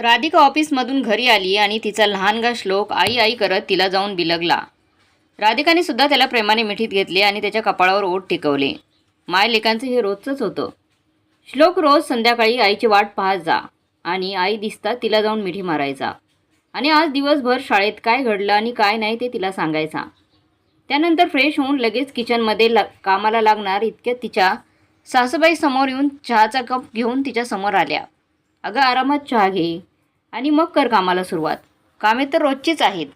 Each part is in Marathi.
राधिका ऑफिसमधून घरी आली आणि तिचा लहानगा श्लोक आई आई करत तिला जाऊन बिलगला. राधिकाने सुद्धा त्याला प्रेमाने मिठीत घेतले आणि त्याच्या कपाळावर ओठ टिकवले. मायलेकांचं हे रोजचंच होतं. श्लोक रोज संध्याकाळी आईची वाट पाहत जा आणि आई दिसतात तिला जाऊन मिठी मारायचा. आणि आज दिवसभर शाळेत काय घडलं आणि काय नाही ते तिला सांगायचा. त्यानंतर फ्रेश होऊन लगेच किचनमध्ये ला कामाला लागणार इतक्या तिच्या सासूबाई समोर येऊन चहाचा कप घेऊन तिच्यासमोर आल्या. अगं आरामात चहा घे. आणि मग कर कामाला सुरुवात. कामे तर रोजचीच आहेत.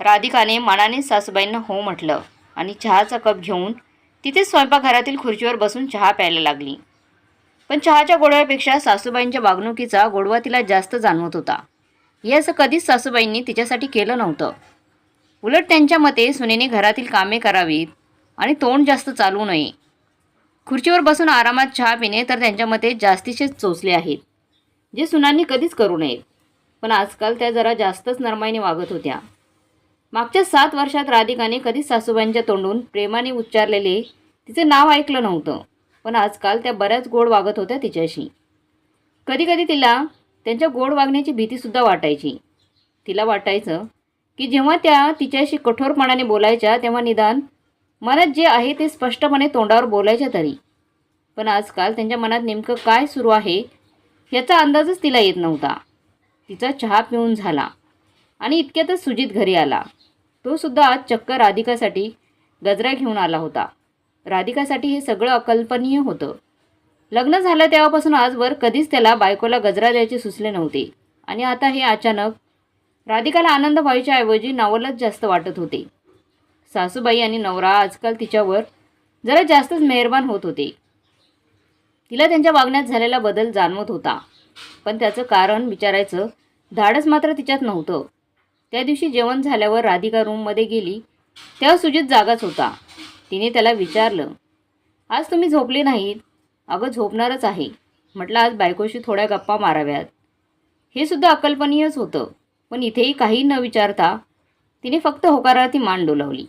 राधिकाने मनाने सासूबाईंना हो म्हटलं आणि चहाचा कप घेऊन तिथे स्वयंपाकघरातील खुर्चीवर बसून चहा प्यायला लागली. पण चहाच्या गोडव्यापेक्षा सासूबाईंच्या वागणुकीचा गोडवा तिला जास्त जाणवत होता. हे असं कधीच सासूबाईंनी तिच्यासाठी केलं नव्हतं. उलट त्यांच्या मते सुनेने घरातील कामे करावीत आणि तोंड जास्त चालू नये. खुर्चीवर बसून आरामात चहा पिणे तर त्यांच्या मते जास्तीचेच चोचले आहेत. जे सुनांनी कधीच करू नयेत. पण आजकाल त्या जरा जास्तच नरमाईने वागत होत्या. मागच्या सात वर्षात राधिकाने कधीच सासूबाईंच्या तोंडून प्रेमाने उच्चारलेले तिचे नाव ऐकलं नव्हतं. पण आजकाल त्या बऱ्याच गोड वागत होत्या तिच्याशी. कधीकधी तिला त्यांच्या गोड वागण्याची भीतीसुद्धा वाटायची. तिला वाटायचं की जेव्हा त्या तिच्याशी कठोरपणाने बोलायच्या तेव्हा निदान मनात जे आहे ते स्पष्टपणे तोंडावर बोलायच्या तरी. पण आजकाल त्यांच्या मनात नेमकं काय सुरू आहे याचा अंदाजच तिला येत नव्हता. तिचा चहा पिऊन झाला आणि इतक्यातच सुजित घरी आला. तो सुद्धा आज चक्क राधिकासाठी गजरा घेऊन आला होता. राधिकासाठी हे सगळं अकल्पनीय होतं. लग्न झालं तेव्हापासून आजवर कधीच त्याला बायकोला गजरा द्यायचे सुचले नव्हते आणि आता हे अचानक राधिकाला आनंद व्हायच्या ऐवजी नावलच जास्त वाटत होते. सासूबाई आणि नवरा आजकाल तिच्यावर जरा जास्तच मेहरबान होत होते. तिला त्यांच्या वागण्यात झालेला बदल जाणवत होता. पण त्याचं कारण विचारायचं धाडस मात्र तिच्यात नव्हतं. त्या दिवशी जेवण झाल्यावर राधिका रूममध्ये गेली. तेव्हा सुजित जागाच होता. तिने त्याला विचारलं आज तुम्ही झोपले नाहीत? अगं झोपणारच आहे. म्हटलं आज बायकोशी थोड्या गप्पा माराव्यात. हे सुद्धा अकल्पनीयच होतं पण इथेही काही न विचारता तिने फक्त होकारार्थी मान डोलावली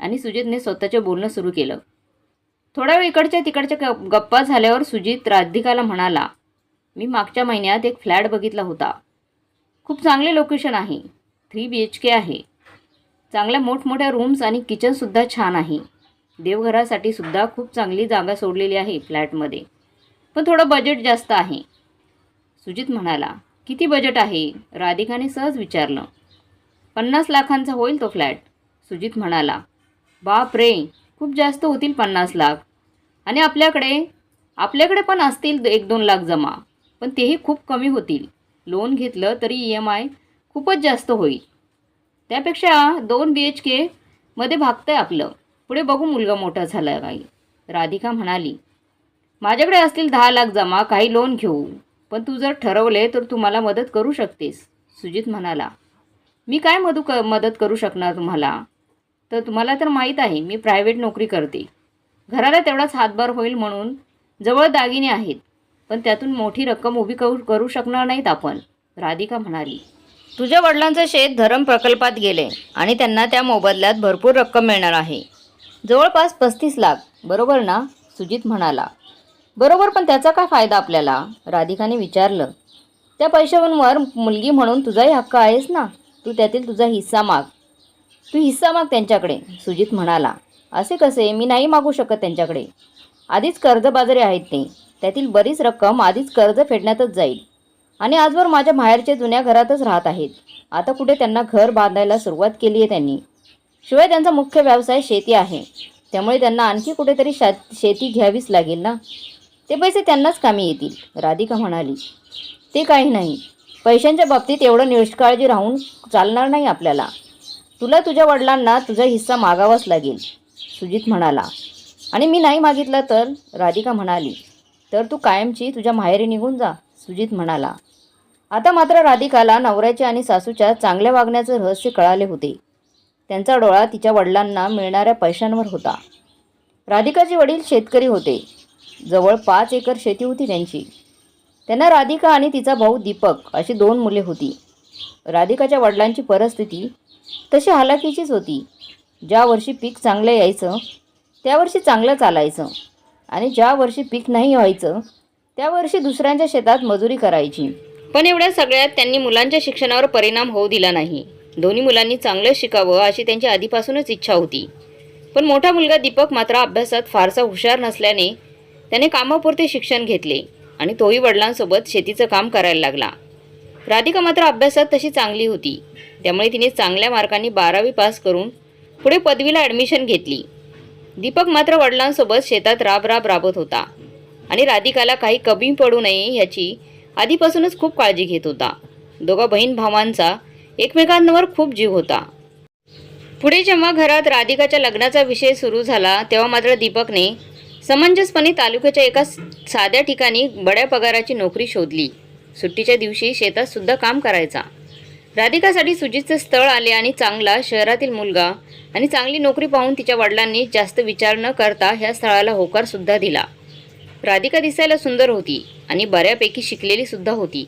आणि सुजितने स्वतःचे बोलणं सुरू केलं. थोडा वेळ इकडच्या तिकडच्या गप्पा झाल्यावर सुजित राधिकाला म्हणाला मी मागच्या महिन्यात एक फ्लॅट बघितला होता. खूप चांगले लोकेशन आहे. थ्री बी एच के आहे. चांगल्या मोठमोठ्या रूम्स आणि किचनसुद्धा छान आहे. देवघरासाठी सुद्धा खूप चांगली जागा सोडलेली आहे फ्लॅटमध्ये. पण थोडं बजेट जास्त आहे. सुजित म्हणाला किती बजेट आहे? राधिकाने सहज विचारलं. पन्नास लाखांचा होईल तो फ्लॅट. सुजित म्हणाला बाप रे खूप जास्त होतील पन्नास लाख. आणि आपल्याकडे आपल्याकडे पण असतील एक दोन लाख जमा पण तेही खूप कमी होतील. लोन घेतलं तरी ई एम आय खूपच जास्त होईल. त्यापेक्षा दोन बी एच केमध्ये भागतं आहे आपलं. पुढे बघू मुलगा मोठा झाला काही राधिका म्हणाली माझ्याकडे असतील दहा लाख जमा काही लोन घेऊ. पण तू जर ठरवले तर तू मला मदत करू शकतेस. सुजित म्हणाला मी काय मदू क मदत करू शकणार तुम्हाला? तर तुम्हाला तर माहीत आहे मी प्रायव्हेट नोकरी करते. घराला तेवढाच हातभार होईल म्हणून जवळ दागिने आहेत पण त्यातून मोठी रक्कम उभी करू करू शकणार नाहीत आपण राधिका म्हणाली. तुझ्या वडिलांचं शेत धरम प्रकल्पात गेले आणि त्यांना त्या मोबदल्यात भरपूर रक्कम मिळणार आहे. जवळपास पस्तीस लाख बरोबर ना? सुजित म्हणाला. बरोबर पण त्याचा काय फायदा आपल्याला? राधिकाने विचारलं. त्या पैशांवर मुलगी म्हणून तुझाही हक्क आहेस ना? तू त्यातील तुझा हिस्सा माग. तू हिस्सा माग त्यांच्याकडे. सुजित म्हणाला असे कसे? मी नाही मागू शकत त्यांच्याकडे. आधीच कर्जबाजारी आहेत ते. त्यातील बरीच रक्कम आधीच कर्ज फेडण्यातच जाईल. आणि आजवर माझ्या बाहेरच्या जुन्या घरातच राहत आहेत. आता कुठे त्यांना घर बांधायला सुरुवात केली आहे त्यांनी. शिवाय त्यांचा मुख्य व्यवसाय शेती आहे. त्यामुळे त्यांना आणखी कुठेतरी शा शेती घ्यावीच लागेल ना? ते पैसे त्यांनाच कामी येतील. राधिका म्हणाली ते काही नाही. पैशांच्या बाबतीत एवढं निष्काळजी राहून चालणार नाही आपल्याला. तुला तुझ्या वडिलांना तुझा हिस्सा मागावाच लागेल सुजित म्हणाला. आणि मी नाही मागितलं तर? राधिका म्हणाली. तर तू कायमची तुझ्या माहेरी निघून जा सुजित म्हणाला. आता मात्र राधिकाला नवऱ्याच्या आणि सासूच्या चांगल्या वागण्याचं रहस्य कळाले होते. त्यांचा डोळा तिच्या वडिलांना मिळणाऱ्या पैशांवर होता. राधिकाचे वडील शेतकरी होते. जवळ पाच एकर शेती होती त्यांची. त्यांना राधिका आणि तिचा भाऊ दीपक अशी दोन मुले होती. राधिकाच्या वडिलांची परिस्थिती तशी हालाकीचीच होती. ज्या वर्षी पीक चांगलं यायचं त्या वर्षी चांगलं चालायचं आणि ज्या वर्षी पीक नाही व्हायचं त्या वर्षी दुसऱ्यांच्या शेतात मजुरी करायची. पण एवढ्या सगळ्यात त्यांनी मुलांच्या शिक्षणावर परिणाम होऊ दिला नाही. दोन्ही मुलांनी चांगलं शिकावं अशी त्यांची आधीपासूनच इच्छा होती. पण मोठा मुलगा दीपक मात्र अभ्यासात फारसा हुशार नसल्याने त्याने कामापुरते शिक्षण घेतले आणि तोही वडिलांसोबत शेतीचं काम करायला लागला. राधिका मात्र अभ्यासात तशी चांगली होती. त्यामुळे तिने चांगल्या मार्कांनी बारावी पास करून पुढे पदवीला ॲडमिशन घेतली. दीपक मात्र वडिलांसोबत शेतात राब राब राबत होता. आणि राधिकाला काही कमी पडू नये ह्याची आधीपासूनच खूप काळजी घेत होता. दोघा बहीण भावांचा एकमेकांवर खूप जीव होता. पुढे जेव्हा घरात राधिकाच्या लग्नाचा विषय सुरू झाला तेव्हा मात्र दीपकने समंजसपणे तालुक्याच्या एका साध्या ठिकाणी बड्या पगाराची नोकरी शोधली. सुट्टीच्या दिवशी शेतात सुद्धा काम करायचा. राधिकासाठी सुजितचं स्थळ आले आणि चांगला शहरातील मुलगा आणि चांगली नोकरी पाहून तिच्या वडिलांनी जास्त विचार न करता ह्या स्थळाला होकार सुद्धा दिला. राधिका दिसायला सुंदर होती आणि बऱ्यापैकी शिकलेली सुद्धा होती.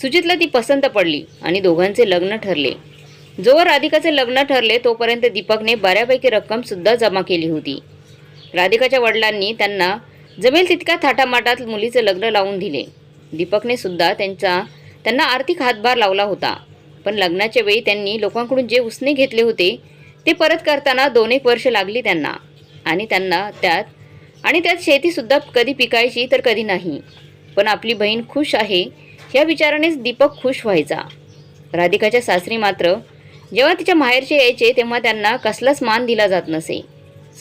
सुजितला ती पसंत पडली आणि दोघांचे लग्न ठरले. जोवर राधिकाचे लग्न ठरले तोपर्यंत दीपकने बऱ्यापैकी रक्कम सुद्धा जमा केली होती. राधिकाच्या वडिलांनी त्यांना जमेल तितक्या थाटामाटात मुलीचे लग्न लावून दिले. दीपकने सुद्धा त्यांचा त्यांना आर्थिक हातभार लावला होता. पण लग्नाच्या वेळी त्यांनी लोकांकडून जे उसने घेतले होते ते परत करताना दोन एक वर्ष लागली त्यांना. आणि त्यांना त्यात आणि त्यात शेतीसुद्धा कधी पिकायची तर कधी नाही. पण आपली बहीण खुश आहे या विचारानेच दीपक खुश व्हायचा. राधिकाच्या सासरी मात्र जेव्हा तिच्या माहेरचे यायचे तेव्हा त्यांना कसलाच मान दिला जात नसे.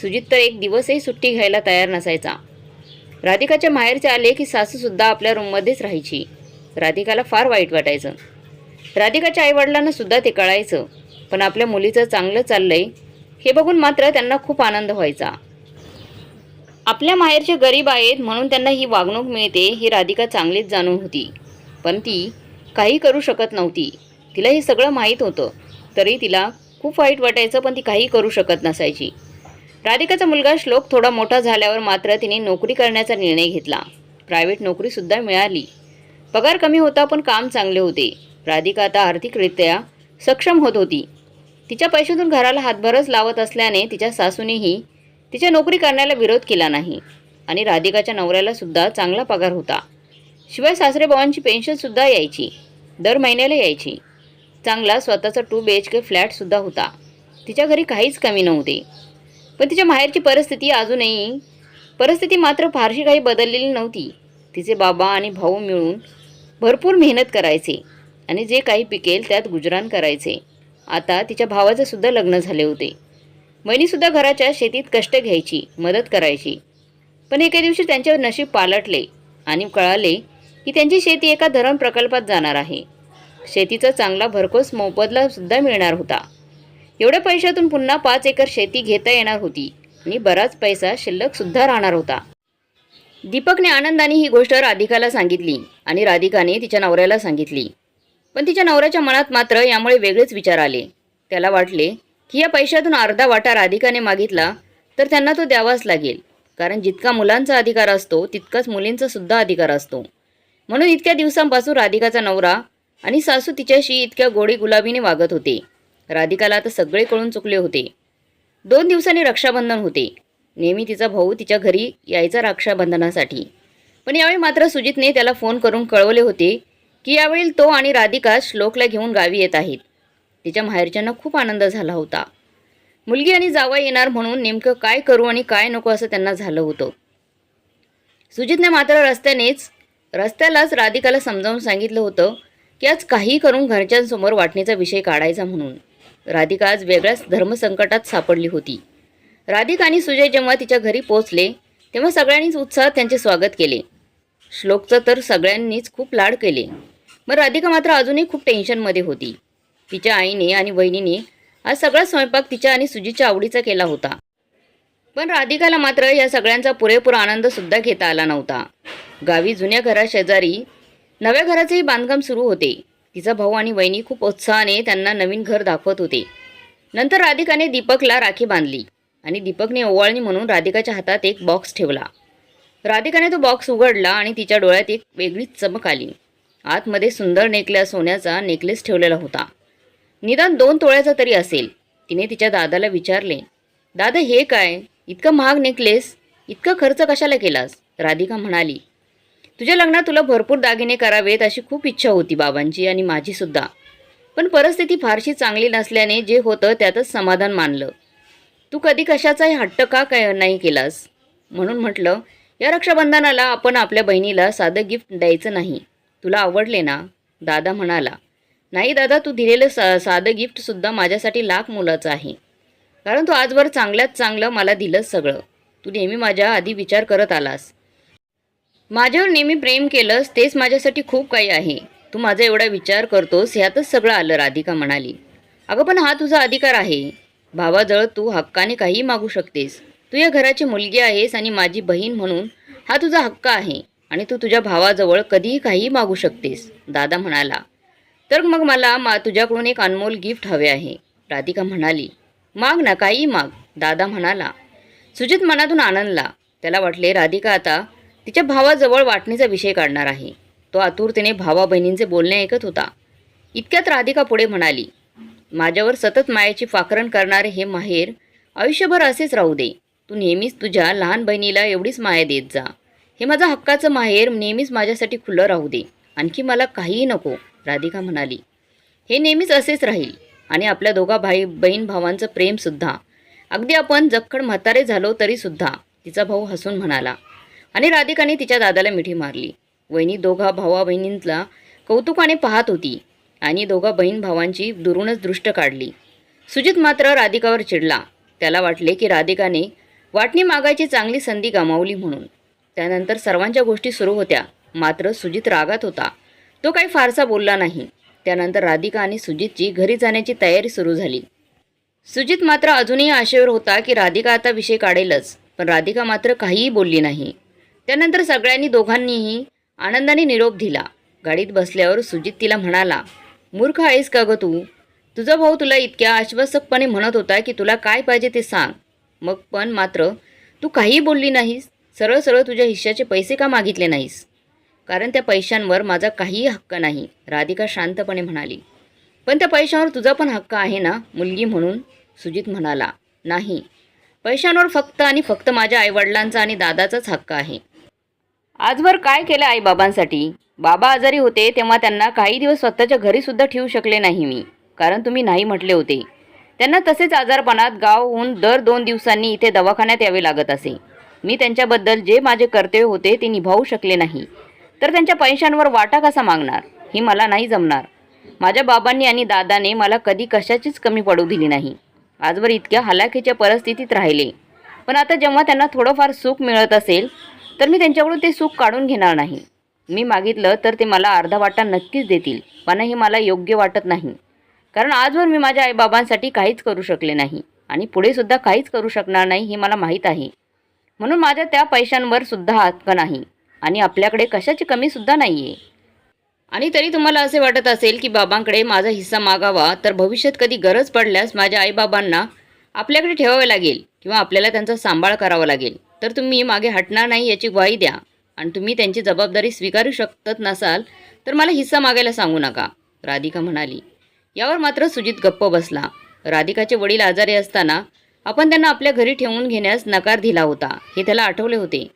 सुजित तर एक दिवसही सुट्टी घ्यायला तयार नसायचा. राधिकाच्या माहेरचे आले की सासूसुद्धा आपल्या रूममध्येच राहायची. राधिकाला फार वाईट वाटायचं. राधिकाच्या आईवडिलांना सुद्धा ते कळायचं. पण आपल्या मुलीचं चांगलं चाललंय हे बघून मात्र त्यांना खूप आनंद व्हायचा. आपल्या माहेरचे गरीब आहेत म्हणून त्यांना ही वागणूक मिळते ही राधिका चांगलीच जाणून होती. पण ती काही करू शकत नव्हती. तिला हे सगळं माहीत होतं. तरी तिला खूप वाईट वाटायचं पण ती काही करू शकत नसायची. राधिकाचा मुलगा श्लोक थोडा मोठा झाल्यावर मात्र तिने नोकरी करण्याचा निर्णय घेतला. प्रायव्हेट नोकरीसुद्धा मिळाली. पगार कमी होता पण काम चांगले होते. राधिका आता आर्थिकरित्या सक्षम होत होती. तिच्या पैशातून घराला हातभारच लावत असल्याने तिच्या सासूनेही तिच्या नोकरी करण्याला विरोध केला नाही आणि राधिकाच्या नवऱ्याला सुद्धा चांगला पगार होता. शिवाय सासरेबावांची पेन्शनसुद्धा यायची. दर महिन्याला यायची. चांगला स्वतःचा टू बी एच के फ्लॅटसुद्धा होता. तिच्या घरी काहीच कमी नव्हते. पण तिच्या माहेरची परिस्थिती अजूनही परिस्थिती मात्र फारशी काही बदललेली नव्हती. तिचे बाबा आणि भाऊ मिळून भरपूर मेहनत करायचे आणि जे काही पिकेल त्यात गुजराण करायचे. आता तिच्या भावाचं सुद्धा लग्न झाले होते. बहिणीसुद्धा घराच्या शेतीत कष्ट घ्यायची मदत करायची. पण एके दिवशी त्यांचे नशीब पालटले आणि कळाले की त्यांची शेती एका धरण प्रकल्पात जाणार आहे. शेतीचा चांगला भरघोस मोबदला सुद्धा मिळणार होता. एवढ्या पैशातून पुन्हा पाच एकर शेती घेता येणार होती. आणि बराच पैसा शिल्लक सुद्धा राहणार होता. दीपकने आनंदाने ही गोष्ट राधिकाला सांगितली आणि राधिकाने तिच्या नवऱ्याला सांगितली. पण तिच्या नवऱ्याच्या मनात मात्र यामुळे वेगळेच विचार आले. त्याला वाटले की या पैशातून अर्धा वाटा राधिकाने मागितला तर त्यांना तो द्यावाच लागेल. कारण जितका मुलांचा अधिकार असतो तितकाच मुलींचा सुद्धा अधिकार असतो. म्हणून इतक्या दिवसांपासून राधिकाचा नवरा आणि सासू तिच्याशी इतक्या गोडी गुलाबीने वागत होते. राधिकाला आता सगळे कळून चुकले होते. दोन दिवसांनी रक्षाबंधन होते. नेहमी तिचा भाऊ तिच्या घरी यायचा रक्षाबंधनासाठी. पण यावेळी मात्र सुजितने त्याला फोन करून कळवले होते की यावेळी तो आणि राधिका श्लोकला घेऊन गावी येत आहेत. तिच्या माहेरच्यांना खूप आनंद झाला होता. मुलगी आणि जावा येणार म्हणून नेमकं काय करू आणि काय नको असं त्यांना झालं होतं. सुजितने मात्र रस्त्यानेच रस्त्यालाच राधिकाला समजावून सांगितलं होतं की आज काही करून घरच्यांसमोर वाटणीचा विषय काढायचा म्हणून. राधिका आज वेगळ्याच धर्मसंकटात सापडली होती. राधिका आणि सुजय जेव्हा तिच्या घरी पोहोचले तेव्हा सगळ्यांनीच उत्साहात त्यांचे स्वागत केले. श्लोकचं तर सगळ्यांनीच खूप लाड केले. मग राधिका मात्र अजूनही खूप टेन्शनमध्ये होती. तिच्या आईने आणि वहिनीने आज सगळा स्वयंपाक तिच्या आणि सुजीच्या आवडीचा केला होता. पण राधिकाला मात्र या सगळ्यांचा पुरेपूर आनंदसुद्धा घेता आला नव्हता. गावी जुन्या घराशेजारी नव्या घराचेही बांधकाम सुरू होते. तिचा भाऊ आणि वहिनी खूप उत्साहाने त्यांना नवीन घर दाखवत होते. नंतर राधिकाने दीपकला राखी बांधली आणि दीपकने ओवाळणी म्हणून राधिकाच्या हातात एक बॉक्स ठेवला. राधिकाने तो बॉक्स उघडला आणि तिच्या डोळ्यात एक वेगळीच चमक आली. आतमध्ये सुंदर नेकल्या सोन्याचा नेकलेस ठेवलेला होता. निदान दोन तोळ्याचा तरी असेल. तिने तिच्या दादाला विचारले दादा हे काय? इतकं महाग नेकलेस इतका खर्च कशाला केलास? राधिका म्हणाली तुझ्या लग्नात तुला भरपूर दागिने करावेत अशी खूप इच्छा होती बाबांची आणि माझीसुद्धा पण परिस्थिती फारशी चांगली नसल्याने जे होतं त्यातच समाधान मानलं. तू कधी कशाचाही हट्ट का काय नाही केलास? म्हणून म्हटलं या रक्षाबंधनाला आपण आपल्या बहिणीला साधं गिफ्ट द्यायचं नाही. तुला आवडले ना? दादा म्हणाला. नाही दादा तू दिलेलं सा साधं गिफ्टसुद्धा माझ्यासाठी लाख मुलाचं आहे. कारण तू आजवर चांगल्यात चांगलं मला दिलंस सगळं. तू नेहमी माझ्या आधी विचार करत आलास. माझ्यावर नेहमी प्रेम केलंस तेच माझ्यासाठी खूप काही आहे. तू माझा एवढा विचार करतोस ह्यातच सगळं आलं राधिका म्हणाली. अगं पण हा तुझा अधिकार आहे. भावाजवळ तू हक्काने काहीही मागू शकतेस. तू या घराची मुलगी आहेस आणि माझी बहीण म्हणून हा तुझा हक्क आहे आणि तू तुझ्या भावाजवळ कधीही काहीही मागू शकतेस दादा म्हणाला. तर मग मला मा तुझ्याकडून एक अनमोल गिफ्ट हवे आहे राधिका म्हणाली. माग ना काहीही माग दादा म्हणाला. सुजित मनातून आनंदला. त्याला वाटले राधिका आता तिच्या भावाजवळ वाटणीचा विषय काढणार आहे. तो आतुरतेने भावा बहिणींचे बोलणे ऐकत होता. इतक्यात राधिका पुढे म्हणाली माझ्यावर सतत मायाची फाकरण करणारे हे माहेर आयुष्यभर असेच राहू दे. तू नेहमीच तुझ्या लहान बहिणीला एवढीच माया देत जा. हे माझं हक्काचं माहेर नेहमीच माझ्यासाठी खुलं राहू दे. आणखी मला काहीही नको राधिका म्हणाली. हे नेहमीच असेच राहील आणि आपल्या दोघा भाई बहीण भावांचं प्रेमसुद्धा अगदी आपण जखड म्हातारे झालो तरीसुद्धा तिचा भाऊ हसून म्हणाला. आणि राधिकाने तिच्या दादाला मिठी मारली. वहिनी दोघा भावा बहिणींतला कौतुकाने पाहत होती आणि दोघा बहीण भावांची दुरूनच दृष्ट काढली. सुजित मात्र राधिकावर चिडला. त्याला वाटले की राधिकाने वाटणी मागायची चांगली संधी गमावली म्हणून. त्यानंतर सर्वांच्या गोष्टी सुरू होत्या. मात्र सुजित रागात होता. तो काही फारसा बोलला नाही. त्यानंतर राधिका आणि सुजितची घरी जाण्याची तयारी सुरू झाली. सुजित मात्र अजूनही आशेवर होता की राधिका आता विषय काढेलच. पण राधिका मात्र काहीही बोलली नाही. त्यानंतर सगळ्यांनी दोघांनीही आनंदाने निरोप दिला. गाडीत बसल्यावर सुजित तिला म्हणाला मूर्ख आहेस का गं तू? तुझा भाऊ तुला इतक्या आश्वासकपणे म्हणत होता की तुला काय पाहिजे ते सांग. मग पण मात्र तू काहीही बोलली नाहीस. सरळ सरळ तुझ्या हिश्श्याचे पैसे का मागितले नाहीस? कारण त्या पैशांवर माझा काहीही हक्क नाही राधिका शांतपणे म्हणाली. पण त्या पैशांवर तुझा पण हक्क आहे ना? मुलगी म्हणून सुजित म्हणाला. नाही. पैशांवर फक्त आणि फक्त माझ्या आईवडिलांचा आणि दादाचाच हक्क आहे. आजवर काय केलं आईबाबांसाठी? बाबा आजारी होते तेव्हा त्यांना काही दिवस स्वतःच्या घरीसुद्धा ठेवू शकले नाही मी कारण तुम्ही नाही म्हटले होते. त्यांना तसेच आजारपणात गावहून दर दोन दिवसांनी इथे दवाखान्यात यावे लागत असे. मी त्यांच्याबद्दल जे माझे कर्तव्य होते ते निभावू शकले नाही. तर त्यांच्या पैशांवर वाटा कसा मागणार? ही मला नाही जमणार. माझ्या बाबांनी आणि दादाने मला कधी कशाचीच कमी पडू दिली नाही. आजवर इतक्या हलाखीच्या परिस्थितीत राहिले. पण आता जेव्हा त्यांना थोडंफार सुख मिळत असेल तर मी त्यांच्याकडून ते सुख काढून घेणार नाही. मी मागितलं तर ते मला अर्धा वाटा नक्कीच देतील पण हे मला योग्य वाटत नाही. कारण आजवर मी माझ्या आईबाबांसाठी काहीच करू शकले नाही आणि पुढेसुद्धा काहीच करू शकणार नाही हे मला माहीत आहे. म्हणून माझ्या त्या पैशांवर सुद्धा हक्क नाही आणि आपल्याकडे कशाची कमीसुद्धा नाही आहे आणि तरी तुम्हाला असे वाटत असेल की बाबांकडे माझा हिस्सा मागावा तर भविष्यात कधी गरज पडल्यास माझ्या आईबाबांना आपल्याकडे ठेवावे लागेल किंवा आपल्याला त्यांचा सांभाळ करावा लागेल. तर तुम्ही मागे हटणार नाही याची ग्वाही द्या. आणि तुम्ही त्यांची जबाबदारी स्वीकारू शकत नसाल तर मला हिस्सा मागायला सांगू नका राधिका म्हणाली. यावर मात्र सुजित गप्प बसला. राधिकाचे वडील आजारी असताना आपण त्यांना आपल्या घरी ठेवून घेण्यास नकार दिला होता हे त्याला आठवले होते.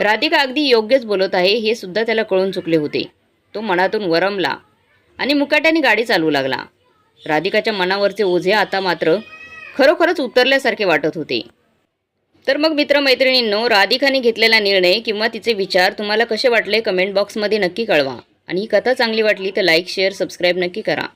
राधिका अगदी योग्यच बोलत आहे हे सुद्धा त्याला कळून चुकले होते. तो मनातून वरमला आणि मुकाट्याने गाडी चालवू लागला. राधिकाच्या मनावरचे ओझे आता मात्र खरोखरच उतरल्यासारखे वाटत होते. तर मग मित्रमैत्रिणींनो राधिकाने घेतलेला निर्णय किंवा तिचे विचार तुम्हाला कसे वाटले? कमेंट बॉक्समध्ये नक्की कळवा. आणि ही कथा चांगली वाटली तर लाईक शेअर सबस्क्राईब नक्की करा.